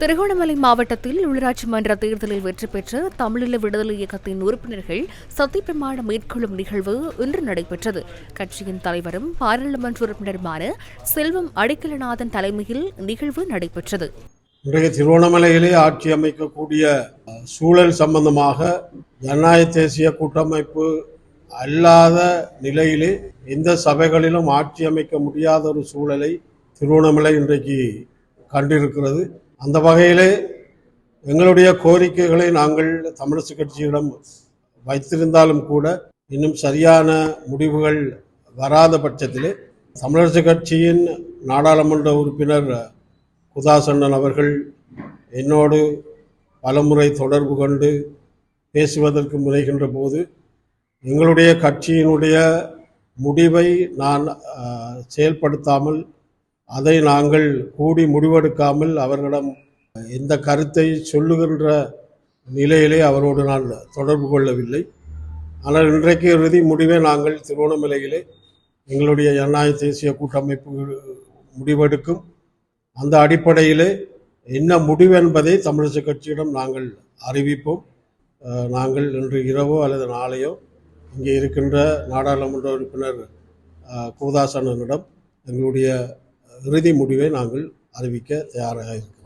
திருகோணமலை மாவட்டத்தில் உள்ளாட்சி மன்ற தேர்தலில் வெற்றி பெற்ற தமிழீழ விடுதலை இயக்கத்தின் உறுப்பினர்கள் சத்தியப்பிரமாணம் மேற்கொள்ளும் நிகழ்வு இன்று நடைபெற்றது. கட்சியின் தலைவரும் பாராளுமன்ற உறுப்பினருமான செல்வம் அடிக்கலநாதன் தலைமையில் நிகழ்வு நடைபெற்றது. இன்றைய திருவண்ணாமலையிலே ஆட்சி அமைக்கக்கூடிய சூழல் சம்பந்தமாக ஜனநாயக தேசிய கூட்டமைப்பு அல்லாத நிலையிலே எந்த சபைகளிலும் ஆட்சி அமைக்க முடியாத ஒரு சூழலை திருவண்ணாமலை இன்றைக்கு கண்டிருக்கிறது. அந்த வகையிலே எங்களுடைய கோரிக்கைகளை நாங்கள் தமிழரசு கட்சியிடம் வைத்திருந்தாலும் கூட இன்னும் சரியான முடிவுகள் வராத பட்சத்திலே தமிழரசு கட்சியின் நாடாளுமன்ற உறுப்பினர் குதாசண்ணன் அவர்கள் என்னோடு பலமுறை தொடர்பு கொண்டு பேசுவதற்கு முனைகின்ற போது எங்களுடைய கட்சியினுடைய முடிவை நான் செயல்படுத்தாமல் அதை நாங்கள் கூடி முடிவெடுக்காமல் அவர்களிடம் எந்த கருத்தை சொல்லுகின்ற நிலையிலே அவரோடு நான் தொடர்பு கொள்ளவில்லை. ஆனால் இன்றைக்கு இறுதி முடிவை நாங்கள் திருவண்ணாமலையிலே எங்களுடைய ஜனநாயக தேசிய கூட்டமைப்பு முடிவெடுக்கும். அந்த அடிப்படையிலே என்ன முடிவு என்பதை தமிழிசை கட்சியிடம் நாங்கள் அறிவிப்போம். நாங்கள் இன்று இரவோ அல்லது நாளையோ இங்கே இருக்கின்ற நாடாளுமன்ற உறுப்பினர் கோதாசனனிடம் எங்களுடைய இறுதி முடிவை நாங்கள் அறிவிக்க தயாராக இருக்கிறோம்.